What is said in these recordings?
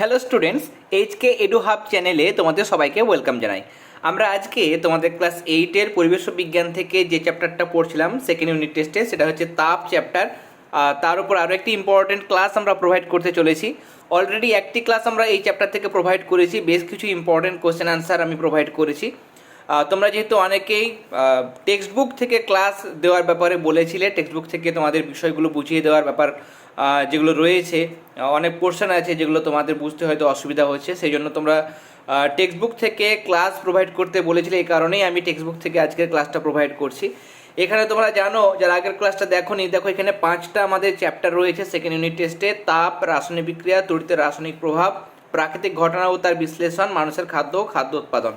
Hello students HK edu hub চ্যানেলে তোমাদের সবাইকে ওয়েলকাম জানাই। আমরা আজকে তোমাদের ক্লাস এইটের পরিবেশ বিজ্ঞান থেকে যে চ্যাপ্টারটা পড়ছিলাম সেকেন্ড ইউনিট টেস্টে সেটা হচ্ছে তাপ চ্যাপ্টার তার উপর আরও একটি ইম্পর্টেন্ট ক্লাস আমরা প্রোভাইড করতে চলেছি। অলরেডি একটি ক্লাস আমরা এই চ্যাপ্টার থেকে প্রোভাইড করেছি, বেশ কিছু ইম্পর্টেন্ট কোশ্চেন আনসার আমি প্রোভাইড করেছি। তোমরা যেহেতু অনেকেই টেক্সট বুক থেকে ক্লাস দেওয়ার ব্যাপারে বলেছিলে টেক্সট বুক থেকে তোমাদের বিষয়গুলো বুঝিয়ে দেওয়ার ব্যাপার যেগুলো রয়েছে অনেক পোর্শন আছে যেগুলো তোমাদের বুঝতে হয়তো অসুবিধা হচ্ছে। সেই জন্য তোমরা টেক্সট বুক থেকে ক্লাস প্রোভাইড করতে বলেছিলে, এই কারণেই আমি টেক্সট বুক থেকে আজকের ক্লাসটা প্রোভাইড করছি। এখানে তোমরা জানো, যারা আগের ক্লাসটা দেখো নি দেখো এখানে পাঁচটা আমাদের চ্যাপ্টার রয়েছে সেকেন্ড ইউনিট টেস্টে তাপ, রাসায়নিক বিক্রিয়া, তড়িৎ রাসায়নিক প্রভাব, প্রাকৃতিক ঘটনা ও তার বিশ্লেষণ, মানুষের খাদ্য ও খাদ্য উৎপাদন।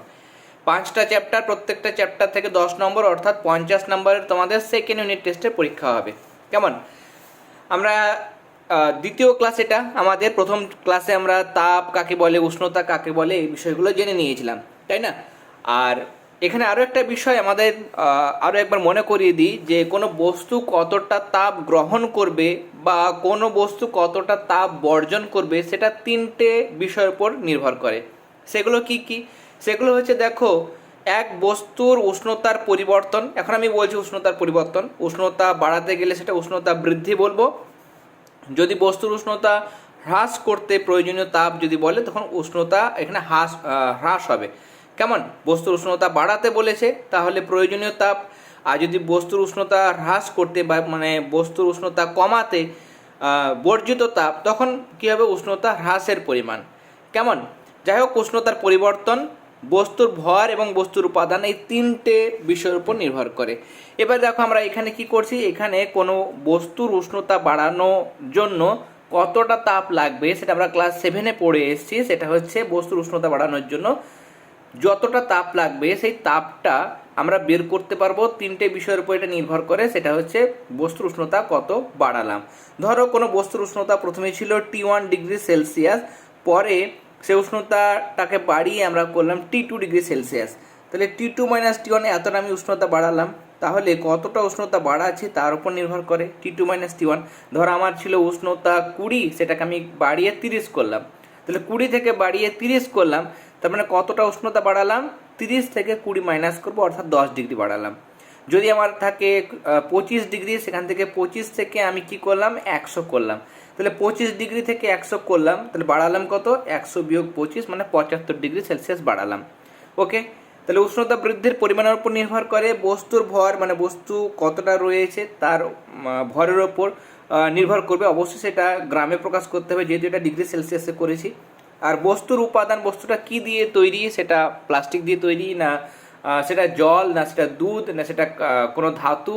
পাঁচটা চ্যাপ্টার প্রত্যেকটা চ্যাপ্টার থেকে দশ নম্বর, অর্থাৎ পঞ্চাশ নম্বরের তোমাদের সেকেন্ড ইউনিট টেস্টের পরীক্ষা হবে। কেমন? আমরা দ্বিতীয় ক্লাস এটা, আমাদের প্রথম ক্লাসে আমরা তাপ কাকে বলে, উষ্ণতা কাকে বলে, এই বিষয়গুলো জেনে নিয়েছিলাম, তাই না? আর এখানে আরও একটা বিষয় আমাদের আরও একবার মনে করিয়ে দিই যে কোনো বস্তু কতটা তাপ গ্রহণ করবে বা কোনো বস্তু কতটা তাপ বর্জন করবে, সেটা তিনটে বিষয়ের উপর নির্ভর করে। সেগুলো কি কি? সেগুলো হচ্ছে, দেখো এক বস্তুর উষ্ণতার পরিবর্তন, এখন আমি বলছি উষ্ণতার পরিবর্তন, উষ্ণতা বাড়াতে গেলে সেটা উষ্ণতা বৃদ্ধি বলব। যদি বস্তুর উষ্ণতা হ্রাস করতে প্রয়োজনীয় তাপ যদি বলে, তখন উষ্ণতা এখানে হ্রাস হ্রাস হবে। কেমন? বস্তুর উষ্ণতা বাড়াতে বলেছে, তাহলে প্রয়োজনীয় তাপ। আর যদি বস্তুর উষ্ণতা হ্রাস করতে বা মানে বস্তুর উষ্ণতা কমাতে বর্জিত তাপ, তখন কী হবে? উষ্ণতা হ্রাসের পরিমাণ। কেমন? যাই হোক, উষ্ণতার পরিবর্তন বস্তুর ভর এবং বস্তুর উপাদান এই তিনটে বিষয়ের উপর নির্ভর করে। এবার দেখো আমরা এখানে কি করছি? এখানে কোনো বস্তুর উষ্ণতা বাড়ানোর জন্য কতটা তাপ লাগবে সেটা আমরা ক্লাস সেভেনে পড়ে এসেছি। সেটা হচ্ছে বস্তুর উষ্ণতা বাড়ানোর জন্য যতটা তাপ লাগবে সেই তাপটা আমরা বের করতে পারব তিনটে বিষয়ের উপর এটা নির্ভর করে। সেটা হচ্ছে বস্তুর উষ্ণতা কত বাড়ালাম। ধরো কোনো বস্তুর উষ্ণতা প্রথমে ছিল টি ওয়ান ডিগ্রি সেলসিয়াস পরে সে উষ্ণতাটাকে বাড়িয়ে আমরা করলাম টি টু ডিগ্রি সেলসিয়াস তাহলে টি টু মাইনাস টি ওয়ানে এতটা আমি উষ্ণতা বাড়ালাম, তাহলে কতটা উষ্ণতা বাড়াচ্ছি তার উপর নির্ভর করে T two minus T one ধর আমার ছিল উষ্ণতা কুড়ি, সেটাকে আমি বাড়িয়ে তিরিশ করলাম। তাহলে কুড়ি থেকে বাড়িয়ে তিরিশ করলাম, তার মানে কতটা উষ্ণতা বাড়ালাম? তিরিশ থেকে কুড়ি মাইনাস করব, অর্থাৎ দশ ডিগ্রি বাড়ালাম। যদি আমার থাকে পঁচিশ ডিগ্রি সেখান থেকে পঁচিশ থেকে আমি কি করলাম? একশো করলাম। তাহলে পঁচিশ ডিগ্রি থেকে একশো করলাম, তাহলে বাড়ালাম কত? একশো বিয়োগ পঁচিশ মানে পঁচাত্তর ডিগ্রি সেলসিয়াস বাড়ালাম। ওকে? তাহলে উষ্ণতা বৃদ্ধির পরিমাণের উপর নির্ভর করে বস্তুর ভর মানে বস্তু কতটা রয়েছে তার ভরের ওপর নির্ভর করবে। অবশ্যই সেটা গ্রামে প্রকাশ করতে হবে, যেহেতু এটা ডিগ্রি সেলসিয়াসে করেছি। আর বস্তুর উপাদান, বস্তুটা কি দিয়ে তৈরি? সেটা প্লাস্টিক দিয়ে তৈরি না সেটা জল, না সেটা দুধ, না সেটা কোনো ধাতু?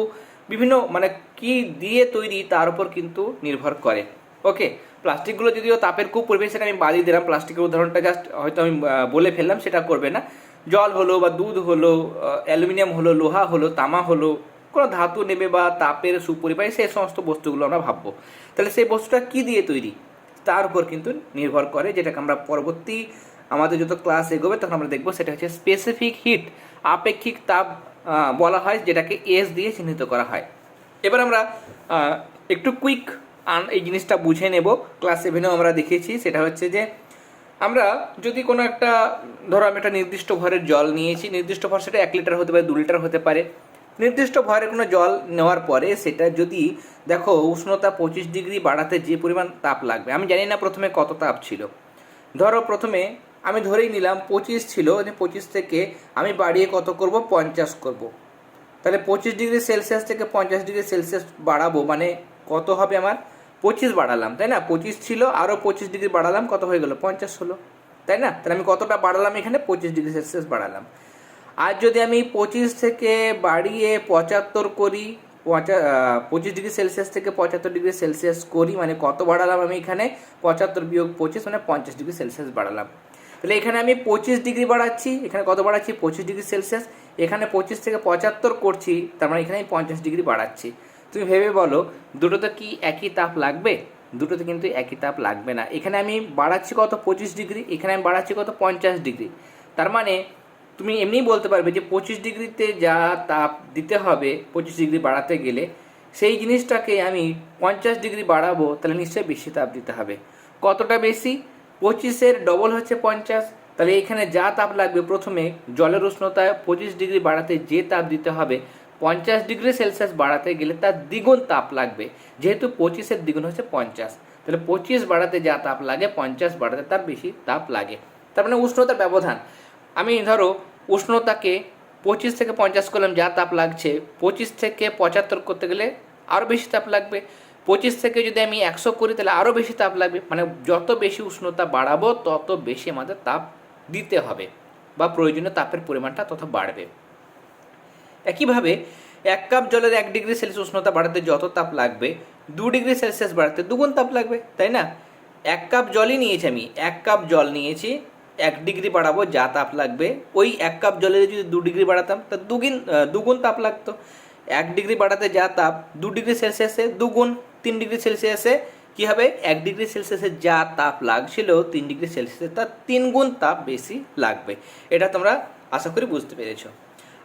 বিভিন্ন মানে কি দিয়ে তৈরি তার উপর কিন্তু নির্ভর করে। ওকে প্লাস্টিকগুলো যদিও তাপের খুব পরিবেশ সেটা আমি বাদিয়ে দিলাম। প্লাস্টিকের উদাহরণটা জাস্ট হয়তো আমি বলে ফেললাম, সেটা করবে না। জল হলো বা দুধ হলো অ্যালুমিনিয়াম হলো, লোহা হলো, তামা হলো, কোনো ধাতু নেবে বা তাপের সুপরিবাহী সেই সমস্ত বস্তুগুলো আমরা ভাববো। তাহলে সেই বস্তুটা কি দিয়ে তৈরি? তার উপর কিন্তু নির্ভর করে, যেটাকে আমরা পরবর্তী আমাদের যত ক্লাস এগোবে, তখন আমরা দেখব, সেটা হচ্ছে স্পেসিফিক হিট আপেক্ষিক তাপ বলা হয়, যেটাকে এস দিয়ে চিহ্নিত করা হয়। এবার আমরা একটু কুইক এই জিনিসটা বুঝে নেব। ক্লাস সেভেনেও আমরা দেখেছি, সেটা হচ্ছে যে আমরা যদি কোনো একটা, ধরো আমি একটা নির্দিষ্ট ভরের জল নিয়েছি, নির্দিষ্ট ভর সেটা এক লিটার হতে পারে, দু লিটার হতে পারে। নির্দিষ্ট ভরের কোনো জল নেওয়ার পরে সেটা যদি দেখো উষ্ণতা পঁচিশ ডিগ্রি বাড়াতে যে পরিমাণ তাপ লাগবে, আমি জানি না প্রথমে কত তাপ ছিল। ধরো প্রথমে আমি ধরেই নিলাম পঁচিশ ছিল পঁচিশ থেকে আমি বাড়িয়ে কত করব? পঞ্চাশ করব। তাহলে পঁচিশ ডিগ্রি সেলসিয়াস থেকে পঞ্চাশ ডিগ্রি সেলসিয়াস বাড়াবো মানে কত হবে আমার? পঁচিশ বাড়ালাম, তাই না? পঁচিশ ছিল আরও পঁচিশ ডিগ্রি বাড়ালাম, কত হয়ে গেলো? পঞ্চাশ হলো, তাই না? তাহলে আমি কতটা বাড়ালাম এখানে? পঁচিশ ডিগ্রি সেলসিয়াস বাড়ালাম। আর যদি আমি পঁচিশ থেকে বাড়িয়ে পঁচাত্তর করি, পঁচা পঁচিশ ডিগ্রি সেলসিয়াস থেকে পঁচাত্তর ডিগ্রি সেলসিয়াস করি মানে কত বাড়ালাম আমি এখানে? পঁচাত্তর বিয়োগ পঁচিশ মানে পঞ্চাশ ডিগ্রি সেলসিয়াস বাড়ালাম। তাহলে এখানে আমি পঁচিশ ডিগ্রি বাড়াচ্ছি, এখানে কত বাড়াচ্ছি? পঁচিশ ডিগ্রি সেলসিয়াস। এখানে পঁচিশ থেকে পঁচাত্তর করছি, তার মানে এখানে আমি পঞ্চাশ ডিগ্রি বাড়াচ্ছি। তুমি ভেবে বলো, দুটোতে কি একই তাপ লাগবে? দুটোতে কিন্তু একই তাপ লাগবে না। এখানে আমি বাড়াচ্ছি কত? পঁচিশ ডিগ্রি। এখানে আমি বাড়াচ্ছি কত? পঞ্চাশ ডিগ্রি। তার মানে তুমি এমনিই বলতে পারবে যে পঁচিশ ডিগ্রিতে যা তাপ দিতে হবে, পঁচিশ ডিগ্রি বাড়াতে গেলে, সেই জিনিসটাকে আমি পঞ্চাশ ডিগ্রি বাড়াবো, তাহলে নিশ্চয়ই বেশি তাপ দিতে হবে। কতটা বেশি? পঁচিশের ডবল হচ্ছে পঞ্চাশ। তাহলে এখানে যা তাপ লাগবে, প্রথমে জলের উষ্ণতায় পঁচিশ ডিগ্রি বাড়াতে যে তাপ দিতে হবে পঞ্চাশ ডিগ্রি সেলসিয়াস বাড়াতে গেলে তার দ্বিগুণ তাপ লাগবে। যেহেতু পঁচিশের দ্বিগুণ হচ্ছে পঞ্চাশ। তাহলে পঁচিশ বাড়াতে যা তাপ লাগে, পঞ্চাশ বাড়াতে তার বেশি তাপ লাগে। তার মানে উষ্ণতার ব্যবধান। আমি ধরো উষ্ণতাকে পঁচিশ থেকে পঞ্চাশ করলাম, যা তাপ লাগছে, পঁচিশ থেকে পঁচাত্তর করতে গেলে আরও বেশি তাপ লাগবে। পঁচিশ থেকে যদি আমি একশো করি, তাহলে আরও বেশি তাপ লাগবে। মানে যত বেশি উষ্ণতা বাড়াবো, তত বেশি আমাদের তাপ দিতে হবে বা প্রয়োজনীয় তাপের পরিমাণটা তত বাড়বে। একইভাবে এক কাপ জলের এক ডিগ্রি সেলসিয়াস উষ্ণতা বাড়াতে যত তাপ লাগবে, দু ডিগ্রি সেলসিয়াস বাড়াতে দুগুণ তাপ লাগবে, তাই না? এক কাপ জলই নিয়েছি আমি, এক কাপ জল নিয়েছি, এক ডিগ্রি বাড়াবো যা তাপ লাগবে। ওই এক কাপ জলে যদি দু ডিগ্রি বাড়াতাম, তা দুগুণ দুগুণ তাপ লাগতো। এক ডিগ্রি বাড়াতে যা তাপ দু ডিগ্রি সেলসিয়াসে দুগুণ তিন ডিগ্রি সেলসিয়াসে, কী হবে? এক ডিগ্রি সেলসিয়াসে যা তাপ লাগছিল তিন ডিগ্রি সেলসিয়াসে তার তিন গুণ তাপ বেশি লাগবে। এটা তোমরা আশা করি বুঝতে পেরেছ।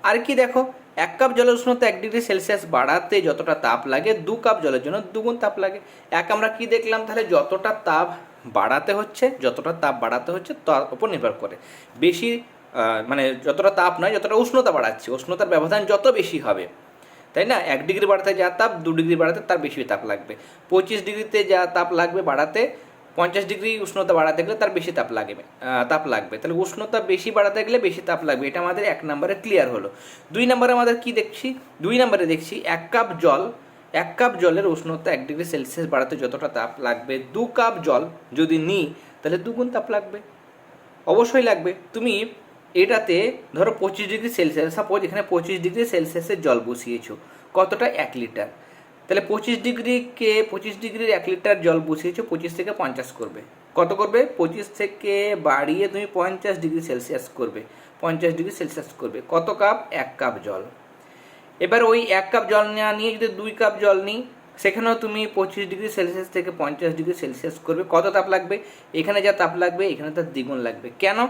আর কি দেখো এক কাপ জলের উষ্ণতা এক ডিগ্রি সেলসিয়াস বাড়াতে যতটা তাপ লাগে, দু কাপ জলের জন্য দুগুণ তাপ লাগে। এক আমরা কি দেখলাম? তাহলে যতটা তাপ বাড়াতে হচ্ছে, যতটা তাপ বাড়াতে হচ্ছে তার উপর নির্ভর করে। বেশি মানে যতটা তাপ নয়, যতটা উষ্ণতা বাড়াচ্ছে। উষ্ণতার ব্যবধান যত বেশি হবে, তাই না? এক ডিগ্রি বাড়াতে যা তাপ, দু ডিগ্রি বাড়াতে তার বেশি তাপ লাগবে। পঁচিশ ডিগ্রিতে যা তাপ লাগবে বাড়াতে পঞ্চাশ ডিগ্রি উষ্ণতা বাড়াতে গেলে তার বেশি তাপ লাগবে তাপ লাগবে। তাহলে উষ্ণতা বেশি বাড়াতে গেলে বেশি তাপ লাগবে। এটা আমাদের এক নম্বরে ক্লিয়ার হলো। দুই নম্বরে আমাদের কি দেখছি? দুই নম্বরে দেখছি এক কাপ জল, এক কাপ জলের উষ্ণতা এক ডিগ্রি সেলসিয়াস বাড়াতে যতটা তাপ লাগবে, দু কাপ জল যদি নিই, তাহলে দুগুণ তাপ লাগবে। অবশ্যই লাগবে। তুমি এটাতে ধরো পঁচিশ ডিগ্রি সেলসিয়াস সাপোজ এখানে পঁচিশ ডিগ্রি সেলসিয়াসের জল বসিয়েছো, কতটা? এক লিটার। তাহলে পঁচিশ ডিগ্রিকে, পঁচিশ ডিগ্রির এক লিটার জল বসিয়েছো, পঁচিশ থেকে পঞ্চাশ করবে। কত করবে? পঁচিশ থেকে বাড়িয়ে তুমি পঞ্চাশ ডিগ্রি সেলসিয়াস করবে। পঞ্চাশ ডিগ্রি সেলসিয়াস করবে। কত কাপ? এক কাপ জল। এবার ওই এক কাপ জল নেওয়া নিয়ে যদি দুই কাপ জল নিই, সেখানেও তুমি পঁচিশ ডিগ্রি সেলসিয়াস থেকে পঞ্চাশ ডিগ্রি সেলসিয়াস করবে। কত তাপ লাগবে? এখানে যা তাপ লাগবে, এখানে তার দ্বিগুণ লাগবে। কেন?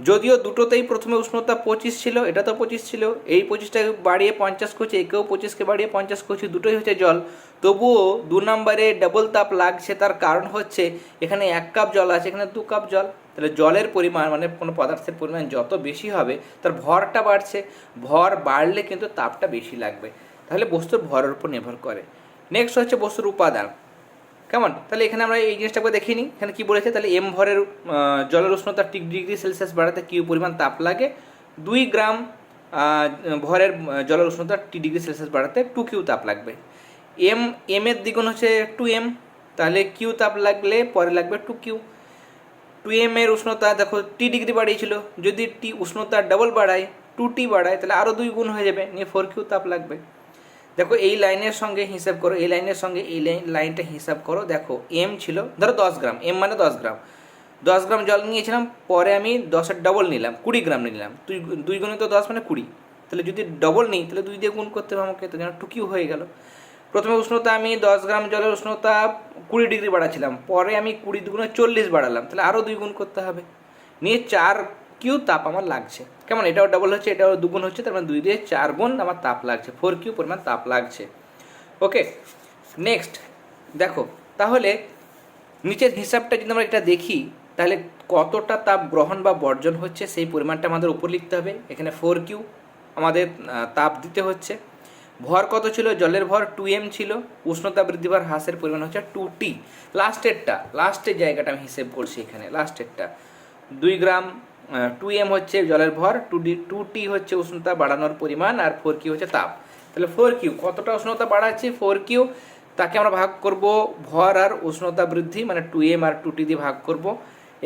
যদিও দুটোতেই প্রথমে উষ্ণতা পঁচিশ ছিল, এটা তো পঁচিশ ছিল, এই পঁচিশটাকে বাড়িয়ে পঞ্চাশ করছে, একেও পঁচিশকে বাড়িয়ে পঞ্চাশ করছে, দুটোই হচ্ছে জল। তবুও দু নম্বরে ডাবল তাপ লাগছে, তার কারণ হচ্ছে এখানে এক কাপ জল আছে, এখানে দু কাপ জল। তাহলে জলের পরিমাণ মানে কোনো পদার্থের পরিমাণ যত বেশি হবে, তার ভরটা বাড়ছে। ভর বাড়লে কিন্তু তাপটা বেশি লাগবে। তাহলে বস্তুর ভরের উপর নির্ভর করে। নেক্সট হচ্ছে বস্তুর উপাদান। কেমন? তাহলে এখানে আমরা এই জিনিসটাকে দেখিনি এখানে কি বলেছে? তাহলে এম ভরের জলের উষ্ণতা ডিগ্রি সেলসিয়াস বাড়াতে কি পরিমাণ তাপ লাগে? দুই গ্রাম ভরের জলের উষ্ণতা টি ডিগ্রি সেলসিয়াস বাড়াতে টু কিউ তাপ লাগবে। এম এম এর দ্বিগুণ হচ্ছে টু এম। তাহলে কিউ তাপ লাগলে পরে লাগবে টু কিউ। টু এম এর উষ্ণতা দেখো টি ডিগ্রি বাড়িয়েছিল। যদি টি উষ্ণতা ডাবল বাড়ায়, টু টি বাড়ায়, তাহলে আরও দুই গুণ হয়ে যাবে। নিয়ে ফোর কিউ তাপ লাগবে। দেখো, এই লাইনের সঙ্গে হিসাব করো, এই লাইনের সঙ্গে এই লাইন লাইনটা হিসাব করো। দেখো এম ছিল, ধরো দশ গ্রাম এম মানে দশ গ্রাম। দশ গ্রাম জল নিয়েছিলাম, পরে আমি দশের ডবল নিলাম, কুড়ি গ্রাম নিলাম। দুই দুই গুণে তো দশ মানে কুড়ি। তাহলে যদি ডবল নিই, তাহলে দুই দিয়ে গুণ করতে হবে আমাকে, তো যেন টুকিও হয়ে গেল। প্রথমে উষ্ণতা, আমি দশ গ্রাম জলের উষ্ণতা কুড়ি ডিগ্রি বাড়াচ্ছিলাম। পরে আমি কুড়ি দুগুণে চল্লিশ বাড়ালাম, তাহলে আরও দুই গুণ করতে হবে। নিয়ে চার কিউ তাপ আমার লাগছে। কেমন? এটাও ডাবল হচ্ছে, এটাও দুগুণ হচ্ছে, তার মানে দুই দিয়ে চার গুণ আমার তাপ লাগছে। ফোর কিউ পরিমাণ তাপ লাগছে। ওকে নেক্সট দেখো, তাহলে নিচের হিসাবটা যদি আমরা এটা দেখি, তাহলে কতটা তাপ গ্রহণ বা বর্জন হচ্ছে সেই পরিমাণটা আমাদের উপর লিখতে হবে। এখানে ফোর কিউ আমাদের তাপ দিতে হচ্ছে। ভর কত ছিল? জলের ভর টু এম ছিল। উষ্ণতা বৃদ্ধি বা হ্রাসের পরিমাণ হচ্ছে টু টি লাস্টেরটা লাস্টের জায়গাটা আমি হিসেব করছি এখানে লাস্টেরটা দুই গ্রাম টু এম হচ্ছে জলের ভর টু ডি টু টি হচ্ছে উষ্ণতা বাড়ানোর পরিমাণ, আর ফোর কিউ হচ্ছে তাপ। তাহলে ফোর কিউ কতটা উষ্ণতা বাড়াচ্ছি ফোর কিউ তাকে আমরা ভাগ করব ভর আর উষ্ণতা বৃদ্ধি মানে টু এম আর টু টি দিয়ে ভাগ করব।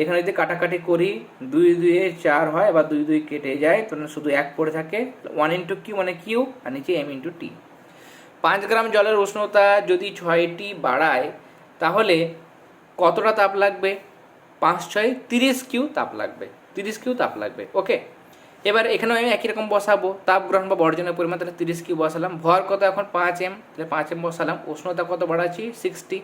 এখানে যদি কাটাকাটি করি, দুই দুয়ে চার হয় বা দুই দুই কেটে যায় তখন শুধু এক পড়ে থাকে ওয়ান ইন্টু কিউ মানে কিউ আর নিচে এম ইন্টু টি পাঁচ গ্রাম জলের উষ্ণতা যদি ছয়টি বাড়ায়, তাহলে কতটা তাপ লাগবে? পাঁচ, ছয়, তিরিশ কিউ তাপ লাগবে। তিরিশ কিউ তাপ লাগবে ওকে এবার এখানেও আমি একই রকম বসাবো, তাপ গ্রহণ বা বর্জনের পরিমাণ তাহলে তিরিশ কিউ বসালাম, ভর কত এখন? পাঁচ এম, তাহলে পাঁচ এম বসালাম, উষ্ণতা কত বাড়াচ্ছি? সিক্সটি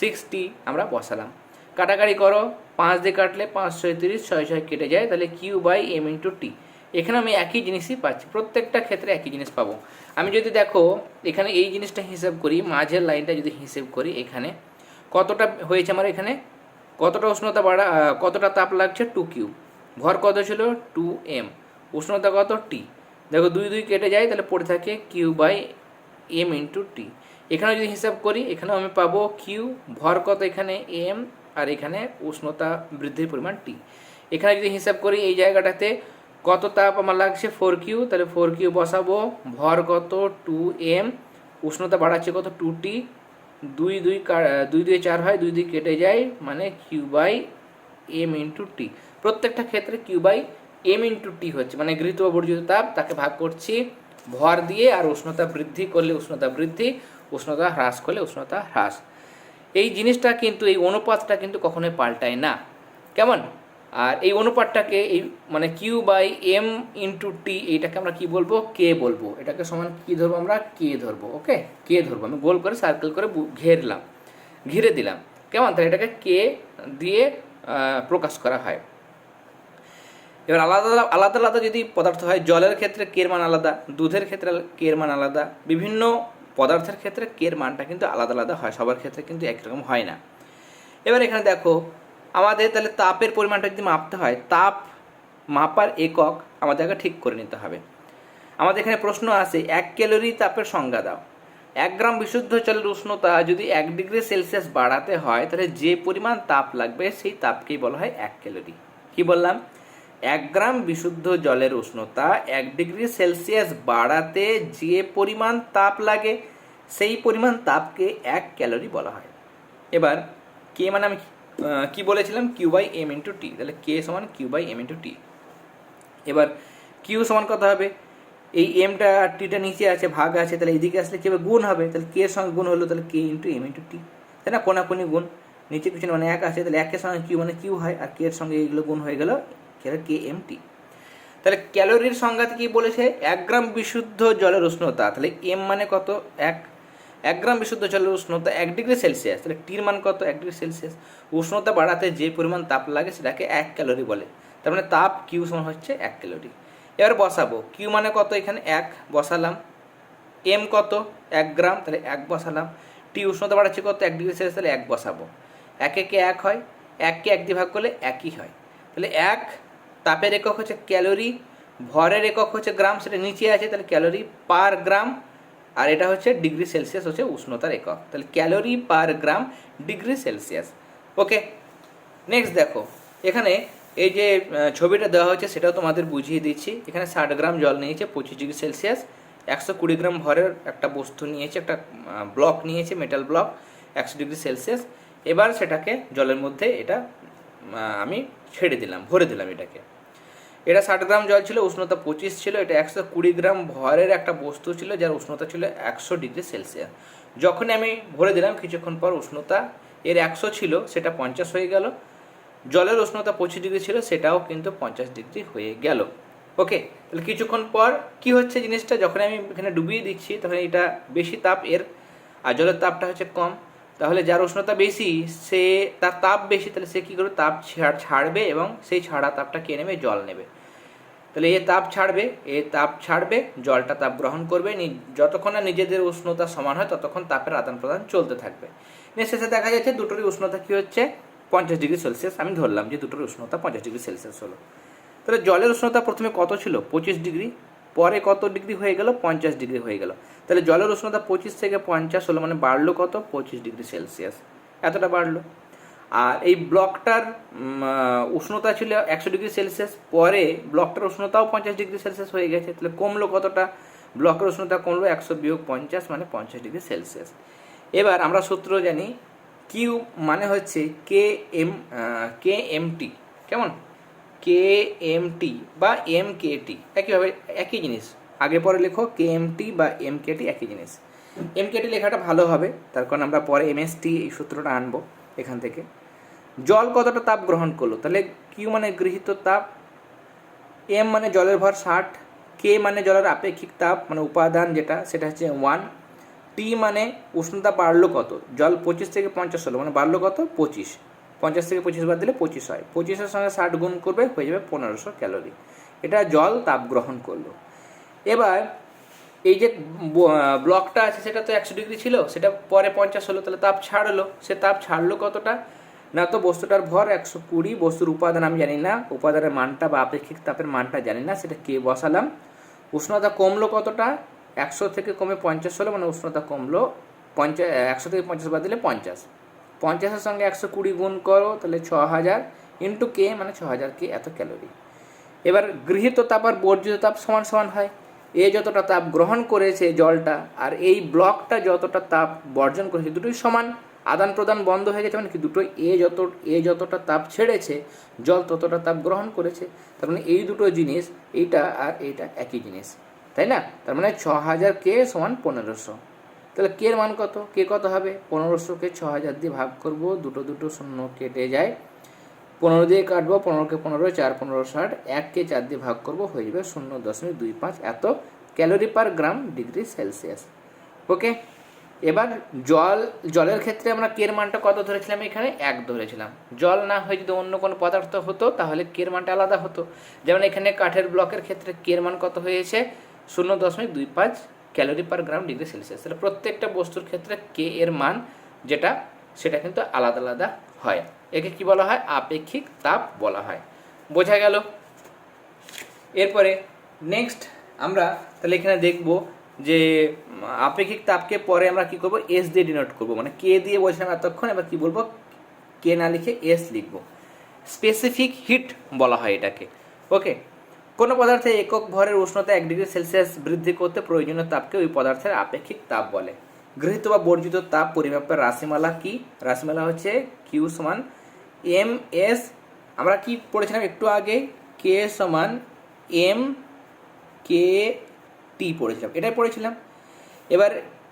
সিক্সটি আমরা বসালাম। কাটাকাটি করো, পাঁচ দিয়ে কাটলে পাঁচ ছয় তিরিশ, ছয় ছয় কেটে যায়, তাহলে Q by M into T এখানে আমি একই জিনিসই পাচ্ছি, প্রত্যেকটা ক্ষেত্রে একই জিনিস পাবো। আমি যদি দেখো, এখানে এই জিনিসটা হিসেব করি, মাঝের লাইনটা যদি হিসেব করি এখানে, কতটা হয়েছে আমার এখানে? কতটা উষ্ণতা বাড়া কতটা তাপ লাগছে? টু কিউ ভর কত ছিল? টু এম উষ্ণতা কত? টি দেখো দুই দুই কেটে যায়, তাহলে পড়ে থাকে Q by M into T এখানে যদি হিসাব করি, এখানেও আমি পাবো কিউ ভর কত এখানে এম আর এখানে উষ্ণতা বৃদ্ধির পরিমাণ টি এখানে যদি হিসাব করি, এই জায়গাটাতে কত তাপ আমার লাগছে? ফোর কিউ তাহলে ফোর কিউ বসাবো, ভর কত? টু এম উষ্ণতা বাড়াচ্ছে কত? টু টি দুই দুই দুই দুই চার হয়, দুই দুই কেটে যায় মানে Q by M into T প্রত্যেকটা ক্ষেত্রে Q by M into T হচ্ছে। মানে গৃহীত বর্জিত তাপ, তাকে ভাগ করছি, ভর দিয়ে আর উষ্ণতা বৃদ্ধি করলে উষ্ণতা বৃদ্ধি, উষ্ণতা হ্রাস করলে উষ্ণতা হ্রাস। এই জিনিসটা কিন্তু, এই অনুপাতটা কিন্তু কখনোই পাল্টায় না। কেমন? আর এই অনুপাতটাকে, এই মানে Q by M into T এইটাকে আমরা কি বলব? কে বলব। এটাকে সমান কি ধরবো আমরা? কে ধরবো ওকে কে ধরবো। আমি গোল করে সার্কেল করে ঘেরলাম ঘিরে দিলাম। কেমন? তাহলে এটাকে কে দিয়ে প্রকাশ করা হয়। এবার আলাদা আলাদা আলাদা যদি পদার্থ হয়, জলের ক্ষেত্রে কের মান আলাদা? দুধের ক্ষেত্রে কের মান আলাদা? বিভিন্ন পদার্থের ক্ষেত্রে কের মানটা কিন্তু আলাদা আলাদা হয়। সবার ক্ষেত্রে কিন্তু একরকম হয় না। এবার এখানে দেখো, আমাদের তাহলে তাপের পরিমাণটা যদি মাপতে হয়, তাপ মাপার একক আমাদেরকে ঠিক করে নিতে হবে। আমাদের এখানে প্রশ্ন আছে, এক ক্যালোরি তাপের সংজ্ঞা দাও। এক গ্রাম বিশুদ্ধ জলের উষ্ণতা যদি এক ডিগ্রি সেলসিয়াস বাড়াতে হয়, তাহলে যে পরিমাণ তাপ লাগবে, সেই তাপকেই বলা হয় এক ক্যালোরি। কি বললাম? এক গ্রাম বিশুদ্ধ জলের উষ্ণতা এক ডিগ্রি সেলসিয়াস বাড়াতে যে পরিমাণ তাপ লাগে, সেই পরিমাণ তাপকে এক ক্যালোরি বলা হয়। এবার কে মানে আমি কি বলেছিলাম? Q by M into T তাহলে কে সমান Q by M into T এবার কিউ সমান কত হবে? এই এমটা আর টিটা নিচে আছে, ভাগ আছে, তাহলে এদিকে আসলে কী হবে গুণ হবে? তাহলে কে সঙ্গে গুণ হলো, তাহলে K into M into T তাই না? কোনাকুনি গুণ। নিচে পিছনে মানে এক আছে, তাহলে একের সঙ্গে কিউ মানে কিউ হয়, আর কে এর সঙ্গে এইগুলো গুণ হয়ে গেল কে এম টি তাহলে ক্যালোরির সংজ্ঞাতে কি বলেছে? এক গ্রাম বিশুদ্ধ জলের উষ্ণতা। তাহলে এম মানে কত? এক। এক গ্রাম বিশুদ্ধ জলের উষ্ণতা এক ডিগ্রি সেলসিয়াস। তাহলে টির মান কত? এক ডিগ্রি সেলসিয়াস। উষ্ণতা বাড়াতে যে পরিমাণ তাপ লাগে সেটাকে এক ক্যালোরি বলে। তার মানে তাপ কিউ সমান হচ্ছে এক ক্যালোরি। এবার বসাবো। কিউ মানে কত এখানে? এক। বসালাম। এম কত? এক গ্রাম। তাহলে এক বসালাম। টি উষ্ণতা বাড়াচ্ছে কত? এক ডিগ্রি সেলসিয়াস। তাহলে এক বসাবো। একে কে এক হয়। এককে এক দিয়ে ভাগ করলে একই হয়। তাহলে এক তাপের একক হচ্ছে ক্যালোরি, ভরের একক হচ্ছে গ্রাম, সেটা নিচে আছে, তাহলে ক্যালোরি পার গ্রাম, আর এটা হচ্ছে ডিগ্রি সেলসিয়াস হচ্ছে উষ্ণতার একক। তাহলে calorie per gram degree Celsius. Okay next দেখো, এখানে এই যে ছবিটা দেওয়া হয়েছে, সেটাও তোমাদের বুঝিয়ে দিচ্ছি। এখানে ষাট গ্রাম জল নিয়েছে, পঁচিশ ডিগ্রি সেলসিয়াস, একশো কুড়ি গ্রাম ভরের একটা বস্তু নিয়েছে, একটা ব্লক নিয়েছে মেটাল ব্লক একশো ডিগ্রি সেলসিয়াস। এবার সেটাকে জলের মধ্যে এটা আমি ছেড়ে দিলাম, ভরে দিলাম এটাকে। এটা ষাট গ্রাম জল ছিল, উষ্ণতা পঁচিশ ছিল, এটা একশো কুড়ি গ্রাম ভরের একটা বস্তু ছিল, যার উষ্ণতা ছিল একশো ডিগ্রি সেলসিয়াস। যখনই আমি ভরে দিলাম, কিছুক্ষণ পর উষ্ণতা এর একশো ছিল, সেটা পঞ্চাশ হয়ে গেল। জলের উষ্ণতা পঁচিশ ডিগ্রি ছিল, সেটাও কিন্তু পঞ্চাশ ডিগ্রি হয়ে গেল। ওকে, তাহলে কিছুক্ষণ পর কি হচ্ছে জিনিসটা? যখন আমি এখানে ডুবিয়ে দিচ্ছি, তখন এটা বেশি তাপ এর, আর জলের তাপটা হচ্ছে কম। তাহলে যার উষ্ণতা বেশি, সে তার তাপ বেশি, তাহলে সে কী করবে? তাপ ছাড়- ছাড়বে এবং সেই ছাড়া তাপটা কে নেবে? জল নেবে। তাহলে এ তাপ ছাড়বে, এ তাপ ছাড়বে, জলটা তাপ গ্রহণ করবে যতক্ষণ না নিজেদের উষ্ণতা সমান হয়, ততক্ষণ তাপের আদান প্রদান চলতে থাকবে। শেষে দেখা যাচ্ছে দুটোরই উষ্ণতা কী হচ্ছে? পঞ্চাশ ডিগ্রি সেলসিয়াস। আমি ধরলাম যে দুটোর উষ্ণতা পঞ্চাশ ডিগ্রি সেলসিয়াস হলো। তাহলে জলের উষ্ণতা প্রথমে কত ছিল? পঁচিশ ডিগ্রি। পরে কত ডিগ্রি হয়ে গেল? পঞ্চাশ ডিগ্রি হয়ে গেল। তাহলে জলের উষ্ণতা পঁচিশ থেকে পঞ্চাশ হলো মানে বাড়লো কত? পঁচিশ ডিগ্রি সেলসিয়াস। এতটা বাড়লো। আর এই ব্লকটার উষ্ণতা ছিল একশো ডিগ্রি সেলসিয়াস, পরে ব্লকটার উষ্ণতাও পঞ্চাশ ডিগ্রি সেলসিয়াস হয়ে গেছে। তাহলে কমলো কতটা? ব্লকের উষ্ণতা কমলো একশো বিয়োগ পঞ্চাশ মানে পঞ্চাশ ডিগ্রি সেলসিয়াস। এবার আমরা সূত্র জানি, কিউ মানে হচ্ছে K M K M T. কেমন? কে এম টি বা এম কে টি একইভাবে একই জিনিস। আগে পরে লেখো কে এম টি বা এম কে টি একই জিনিস। এম কে টি লেখাটা ভালো হবে, তার কারণ আমরা পরে এম এস টি এই সূত্রটা আনব এখান থেকে। জল কতটা তাপ গ্রহণ করল? তাহলে কিউ মানে গৃহীত তাপ এম মানে জলের ভর ষাট কে মানে জলের আপেক্ষিক তাপ মানে উপাদান যেটা, সেটা হচ্ছে ওয়ান টি মানে উষ্ণতা বাড়লো কত? জল পঁচিশ থেকে পঞ্চাশ হলো মানে বাড়লো কত? পঁচিশ। পঞ্চাশ থেকে পঁচিশ বাদ দিলে পঁচিশ হয়। পঁচিশের সঙ্গে ষাট গুণ করবে, হয়ে যাবে পনেরোশো ক্যালোরি। এটা জল তাপ গ্রহণ করল। এবার এই যে ব্লকটা আছে, সেটা তো একশো ডিগ্রি ছিল, সেটা পরে পঞ্চাশ হলো, তাহলে তাপ ছাড়লো। সে তাপ ছাড়লো কতটা? না তো বস্তুটার ভর একশো কুড়ি, বস্তুর উপাদান আমি জানি না, উপাদানের মানটা বা আপেক্ষিক তাপের মানটা জানি না, সেটা কে বসালাম? উষ্ণতা কমলো কতটা? একশো থেকে কমে পঞ্চাশ হলো মানে উষ্ণতা কমলো পঞ্চাশ একশো থেকে পঞ্চাশ বাদ দিলে পঞ্চাশ। পঞ্চাশের সঙ্গে একশো কুড়ি গুণ করো, তাহলে ছ হাজার ইন্টু কে মানে ছ হাজার কে এত ক্যালোরি। এবার গৃহীত তাপ আর বর্জিত তাপ সমান সমান হয়। এ যতটা তাপ গ্রহণ করেছে জলটা, আর এই ব্লকটা যতটা তাপ বর্জন করেছে, দুটোই সমান। আদান প্রদান বন্ধ হয়ে গেছে মানে কি দুটো এ যত, এ যতটা তাপ ছেড়েছে, জল ততটা তাপ গ্রহণ করেছে। তার মানে এই দুটো জিনিস, এইটা আর এইটা একই জিনিস। তাই না? তার মানে ছ হাজার কে সমান পনেরোশো। তাহলে কে এর মান কত? কে কত হবে? পনেরোশোকে ছ হাজার দিয়ে ভাগ করব, দুটো দুটো শূন্য কেটে যায়। পনেরো দিয়ে কাটবো, পনেরোকে পনেরো, চার পনেরো, ষাট, এককে চার দিয়ে ভাগ করব, হয়ে যাবে শূন্য দশমিক দুই পাঁচ। এত calorie per gram degree Celsius. Okay? এবার জল, জলের ক্ষেত্রে আমরা কের মানটা কত ধরেছিলাম এখানে? এক ধরেছিলাম। জল না হয়ে যদি অন্য কোনো পদার্থ হতো, তাহলে কের মানটা আলাদা হতো? যেমন এখানে কাঠের ব্লকের ক্ষেত্রে কের মান কত হয়েছে? শূন্য দশমিক দুই পাঁচ। Calorie per gram degree Celsius. তাহলে প্রত্যেকটা বস্তুর ক্ষেত্রে কে এর মান যেটা, সেটা কিন্তু আলাদা আলাদা হয়। একে কি বলা হয়? আপেক্ষিক তাপ বলা হয়। বোঝা গেল? এরপরে নেক্সট আমরা তাহলে এখানে দেখব যে, আপেক্ষিক তাপকে পরে আমরা কি করব? এস দিয়ে ডিনোট করব। মানে কে দিয়ে বলছিলাম এতক্ষণ, এবার কি বলব? কে না লিখে এস লিখব। স্পেসিফিক হিট বলা হয় এটাকে। ওকে কোনো পদার্থে একক ভরের উষ্ণতা এক ডিগ্রি সেলসিয়াস বৃদ্ধি করতে প্রয়োজনীয় তাপকে ওই পদার্থের আপেক্ষিক তাপ বলে। গৃহীত বা বর্জিত তাপ পরিমাপের রাশিমালা কি? রাশিমালা হচ্ছে কিউ সমান এম এস আমরা কি পড়েছিলাম একটু আগে? কে সমান এম কে টি পড়েছিলাম। এটাই পড়েছিলাম। এবার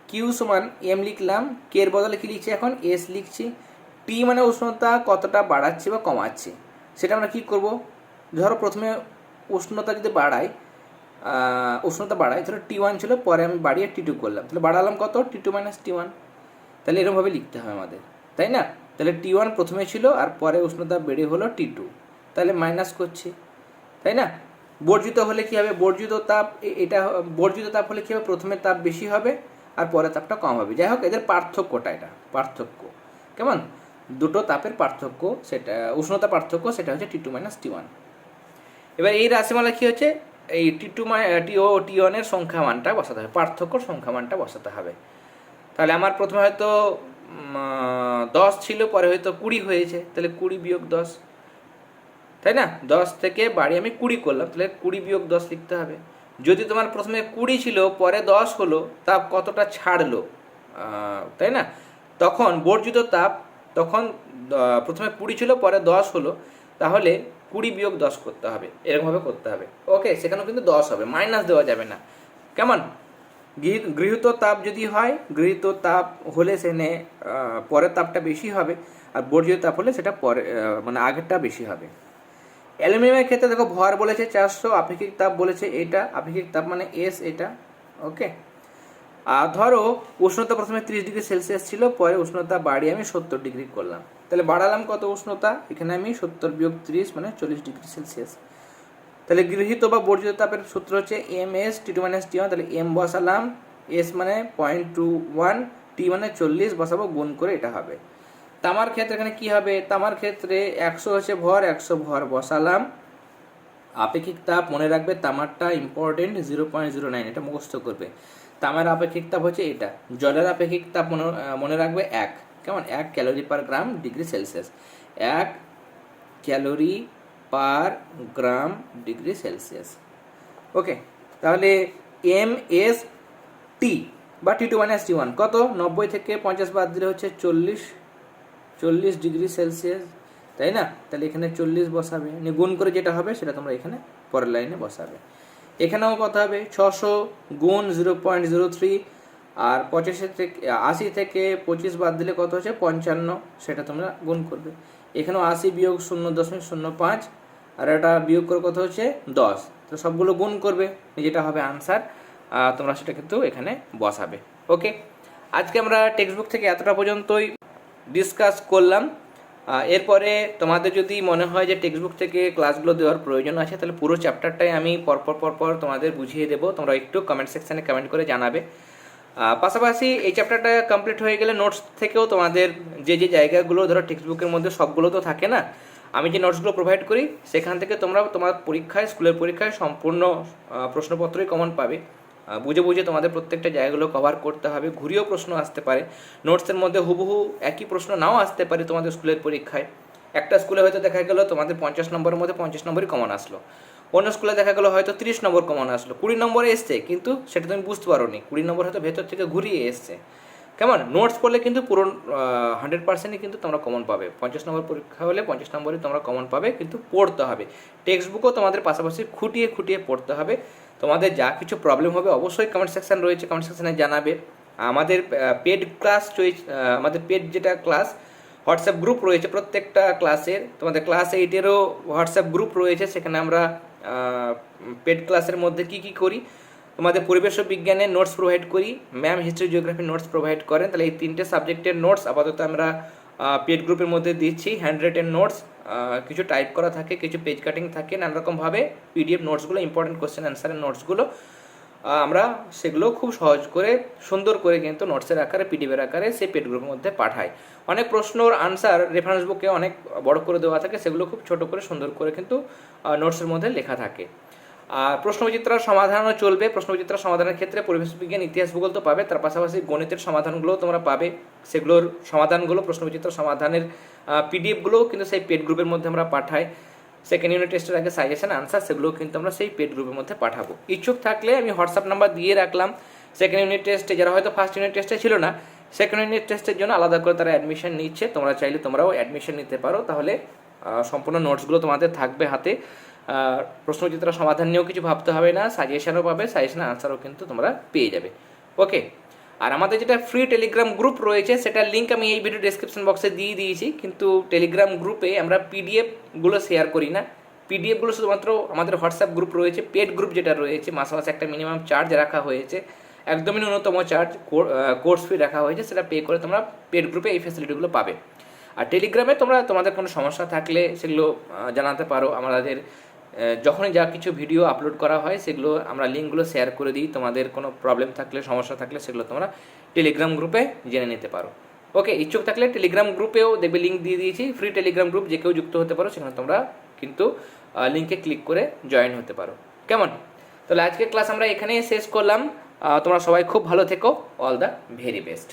কিউ সমান এম লিখলাম। কে এর বদলে কি লিখছি এখন? এস লিখছি। টি মানে উষ্ণতা কতটা বাড়াচ্ছি বা কমাচ্ছি? সেটা আমরা কি করব? ধরো প্রথমে উষ্ণতা যদি বাড়াই উষ্ণতা বাড়াই ধরো টি ওয়ান ছিল, পরে আমি বাড়িয়ে টি টু করলাম। তাহলে বাড়ালাম কত? T two minus T one তাহলে এরকমভাবে লিখতে হবে আমাদের। তাই না? তাহলে টি ওয়ান প্রথমে ছিল, আর পরে উষ্ণতা বেড়ে হলো টি টু তাহলে মাইনাস করছি। তাই না? বর্জিত হলে কি হবে? বর্জিত তাপ এটা, বর্জিত তাপ হলে কি হবে? প্রথমে তাপ বেশি হবে, আর পরে তাপটা কম হবে। যাই হোক, এদের পার্থক্যটা এটা, পার্থক্য। কেমন? দুটো তাপের পার্থক্য, সেটা, উষ্ণতা পার্থক্য, সেটা হচ্ছে T two minus T one এবার এই রাশিমালা কি হচ্ছে? এই টি টু টি ও টি ওয়ানের সংখ্যামানটা বসাতে হবে, পার্থক্য সংখ্যা মানটা বসাতে হবে। তাহলে আমার প্রথমে হয়তো দশ ছিল, পরে হয়তো কুড়ি হয়েছে, তাহলে কুড়ি বিয়োগ দশ। তাই না? দশ থেকে বাড়ি আমি কুড়ি করলাম, তাহলে কুড়ি বিয়োগ দশ লিখতে হবে। যদি তোমার প্রথমে কুড়ি ছিল, পরে দশ হলো, তাপ কতটা ছাড়লো? তাই না? তখন বর্জিত তাপ, তখন প্রথমে কুড়ি ছিল, পরে দশ হলো, তাহলে কুড়ি বিয়োগ দশ করতে হবে, এরকমভাবে করতে হবে। ওকে, সেখানেও কিন্তু দশ হবে, মাইনাস দেওয়া যাবে না। কেমন? গৃহী- গৃহীত তাপ যদি হয়, গৃহীত তাপ হলে সেখানে পরের তাপটা বেশি হবে, আর বর্জিত তাপ হলে সেটা পরে মানে আগেরটা বেশি হবে। অ্যালুমিনিয়ামের ক্ষেত্রে দেখো ভর বলেছে চারশো, আপেক্ষিক তাপ বলেছে এটা, আপেক্ষিক তাপ মানে এস এটা, ওকে? ধরো উষ্ণতা প্রথমে ত্রিশ ডিগ্রি সেলসিয়াস ছিল, পরে উষ্ণতা বাড়িয়ে আমি সত্তর ডিগ্রি করলাম। তাহলে বাড়ালাম কত উষ্ণতা? এখানে আমি সত্তর বিয়োগ ত্রিশ মানে চল্লিশ ডিগ্রি সেলসিয়াস। তাহলে গৃহীত বা বর্জিত তাপের সূত্র হচ্ছে M S T two minus T one, তাহলে এম বসালাম, এস মানে পয়েন্ট টু ওয়ান, টি মানে চল্লিশ, বসাবো গুণ করে এটা হবে। তামার ক্ষেত্রে এখানে কি হবে? তামার ক্ষেত্রে একশো হচ্ছে ভর, একশো ভর বসালাম। আপেক্ষিক তাপ মনে রাখবে, তামারটা important zero point zero nine এটা মুখস্থ করবে। তামার আপেক্ষিক তাপ হচ্ছে এটা। জলের আপেক্ষিক তাপ মনে মনে রাখবে এক। কেমন? এক calorie per gram degree Celsius. এক calorie per gram degree Celsius. Okay, তাহলে এম এস টি বা T two minus T one কত? নব্বই থেকে পঞ্চাশ বাদ দিলে হচ্ছে চল্লিশ চল্লিশ ডিগ্রি সেলসিয়াস, তাই না? তাহলে এখানে চল্লিশ বসাবে। নিয়ে গুণ করে যেটা হবে সেটা তোমরা এখানে পরের লাইনে বসাবে। এখানেও কথা হবে, ছশো গুণ জিরো পয়েন্ট জিরো থ্রি, আর পঁচাশি থেকে, আশি থেকে পঁচিশ বাদ দিলে কত হচ্ছে? পঞ্চান্ন, সেটা তোমরা গুণ করবে। এখানেও আশি বিয়োগ শূন্য দশমিক শূন্য পাঁচ, আর এটা বিয়োগ করে কত হচ্ছে? দশ। তো সবগুলো গুণ করবে, যেটা হবে আনসার তোমরা সেটা কিন্তু এখানে বসাবে। ওকে আজকে আমরা টেক্সট বুক থেকে এতটা পর্যন্তই ডিসকাস করলাম। এরপরে তোমাদের যদি মনে হয় যে টেক্সট বুক থেকে ক্লাসগুলো দেওয়ার প্রয়োজন আছে, তাহলে পুরো চ্যাপ্টারটাই আমি পরপর পরপর তোমাদের বুঝিয়ে দেবো। তোমরা একটু কমেন্ট সেকশানে কমেন্ট করে জানাবে। পাশাপাশি এই চ্যাপ্টারটা কমপ্লিট হয়ে গেলে নোটস থেকেও তোমাদের যে যে জায়গাগুলো ধরো টেক্সট বুকের মধ্যে সবগুলো তো থাকে না, আমি যে নোটসগুলো প্রোভাইড করি, সেখান থেকে তোমরা তোমার পরীক্ষায়, স্কুলের পরীক্ষায় সম্পূর্ণ প্রশ্নপত্রই কমন পাবে। বুঝে বুঝে তোমাদের প্রত্যেকটা জায়গাগুলো কভার করতে হবে। ঘুরিয়েও প্রশ্ন আসতে পারে। নোটসের মধ্যে হুবহু একই প্রশ্ন নাও আসতে পারে তোমাদের স্কুলের পরীক্ষায়। একটা স্কুলে হয়তো দেখা গেল তোমাদের পঞ্চাশ নম্বরের মধ্যে পঞ্চাশ নম্বরই কমন আসলো। অন্য স্কুলে দেখা গেলো হয়তো তিরিশ নম্বর কমন আসলো। কুড়ি নম্বরে এসছে, কিন্তু সেটা তুমি বুঝতে পারো নি কুড়ি নম্বর হয়তো ভেতর থেকে ঘুরিয়ে এসছে। কেমন? নোটস পড়লে কিন্তু পুরো হান্ড্রেড পার্সেন্টই কিন্তু তোমরা কমন পাবে। পঞ্চাশ নম্বর পরীক্ষা হলে পঞ্চাশ নম্বরই তোমরা কমন পাবে, কিন্তু পড়তে হবে। টেক্সট বুকও তোমাদের পাশাপাশি খুঁটিয়ে খুঁটিয়ে পড়তে হবে। তোমাদের যা কিছু প্রবলেম হবে অবশ্যই কমেন্ট সেকশন রয়েছে কমেন্ট সেকশনে জানাবে। আমাদের পেড ক্লাস আমাদের পেড যেটা ক্লাস হোয়াটসঅ্যাপ গ্রুপ রয়েছে প্রত্যেকটা ক্লাসের তোমাদের ক্লাস এইটেরও হোয়াটসঅ্যাপ গ্রুপ রয়েছে, সেখানে আমরা পেড ক্লাসের মধ্যে কি কি করি? তোমাদের পরিবেশ বিজ্ঞানের নোটস প্রোভাইড করি ma'am history geography notes provide করেন, তাহলে এই তিনটে সাবজেক্টের নোটস আপাতত আমরা পেড গ্রুপের মধ্যে দিচ্ছি হ্যান্ড নোটস কিছু টাইপ করা থাকে, কিছু পেজ কাটিং থাকে, নানা রকমভাবে পিডিএফ নোটসগুলো ইম্পর্টেন্ট কোশ্চেন অ্যান্সারের নোটসগুলো আমরা সেগুলো খুব সহজ করে, সুন্দর করে কিন্তু নোটসের আকারে পিডিএফের আকারে সেই পেড গ্রুপের মধ্যে পাঠাই। অনেক প্রশ্নর আনসার রেফারেন্স বুকে অনেক বড় করে দেওয়া থাকে, সেগুলো খুব ছোট করে, সুন্দর করে কিন্তু নোটসের মধ্যে লেখা থাকে। আর প্রশ্নবিচিত্রার সমাধানও চলবে। প্রশ্নবিচিত্রার সমাধানের ক্ষেত্রে পরিবেশ বিজ্ঞান, ইতিহাস ভূগোল তো পাবে। তার পাশাপাশি গণিতের সমাধানগুলোও তোমরা পাবে। সেগুলোর সমাধানগুলো, প্রশ্নবিচিত্র সমাধানের পিডিএফগুলোও কিন্তু সেই পেড গ্রুপের মধ্যে আমরা পাঠাই। সেকেন্ড ইউনিট টেস্টের আগে সাজেশন আনসার সেগুলো কিন্তু আমরা সেই পেড গ্রুপের মধ্যে পাঠাবো। ইচ্ছুক থাকলে আমি হোয়াটসঅ্যাপ নাম্বার দিয়ে রাখলাম। সেকেন্ড ইউনিট টেস্টে যারা হয়তো ফার্স্ট ইউনিট টেস্টে ছিল না সেকেন্ড ইউনিট টেস্টের জন্য আলাদা করে তারা অ্যাডমিশন নিচ্ছে। তোমরা চাইলে তোমরাও অ্যাডমিশন নিতে পারো। তাহলে সম্পূর্ণ নোটসগুলো তোমাদের থাকবে হাতে। আর প্রশ্নচিত্র সমাধান নিয়েও কিছু ভাবতে হবে না সাজেশনও পাবে সাজেশন আনসারও কিন্তু তোমরা পেয়ে যাবে। ওকে আর আমাদের যেটা ফ্রি টেলিগ্রাম গ্রুপ রয়েছে, সেটার লিঙ্ক আমি এই ভিডিও ডেসক্রিপশন বক্সে দিয়ে দিয়েছি। কিন্তু টেলিগ্রাম গ্রুপে আমরা পিডিএফগুলো শেয়ার করি না। পিডিএফগুলো শুধুমাত্র আমাদের হোয়াটসঅ্যাপ গ্রুপ রয়েছে পেড গ্রুপ যেটা রয়েছে, মাসে মাসে একটা মিনিমাম চার্জ রাখা হয়েছে। একদমই ন্যূনতম চার্জ কোর্স ফি রাখা হয়েছে, সেটা পে করে তোমরা পেড গ্রুপে এই ফ্যাসিলিটিগুলো পাবে। আর টেলিগ্রামে তোমরা, তোমাদের কোনো সমস্যা থাকলে সেগুলো জানাতে পারো আমাদের যখনই যা কিছু ভিডিও আপলোড করা হয়, সেগুলো আমরা লিঙ্কগুলো শেয়ার করে দিই। তোমাদের কোনো প্রবলেম থাকলে, সমস্যা থাকলে, সেগুলো তোমরা টেলিগ্রাম গ্রুপে জেনে নিতে পারো। ওকে ইচ্ছুক থাকলে টেলিগ্রাম গ্রুপেও দেখবে লিঙ্ক দিয়ে দিয়েছি। ফ্রি টেলিগ্রাম গ্রুপ যে কেউ যুক্ত হতে পারো, সেখানে তোমরা কিন্তু লিঙ্কে ক্লিক করে জয়েন হতে পারো। কেমন? তাহলে আজকের ক্লাস আমরা এখানেই শেষ করলাম। তোমরা সবাই খুব ভালো থেকো। All the very best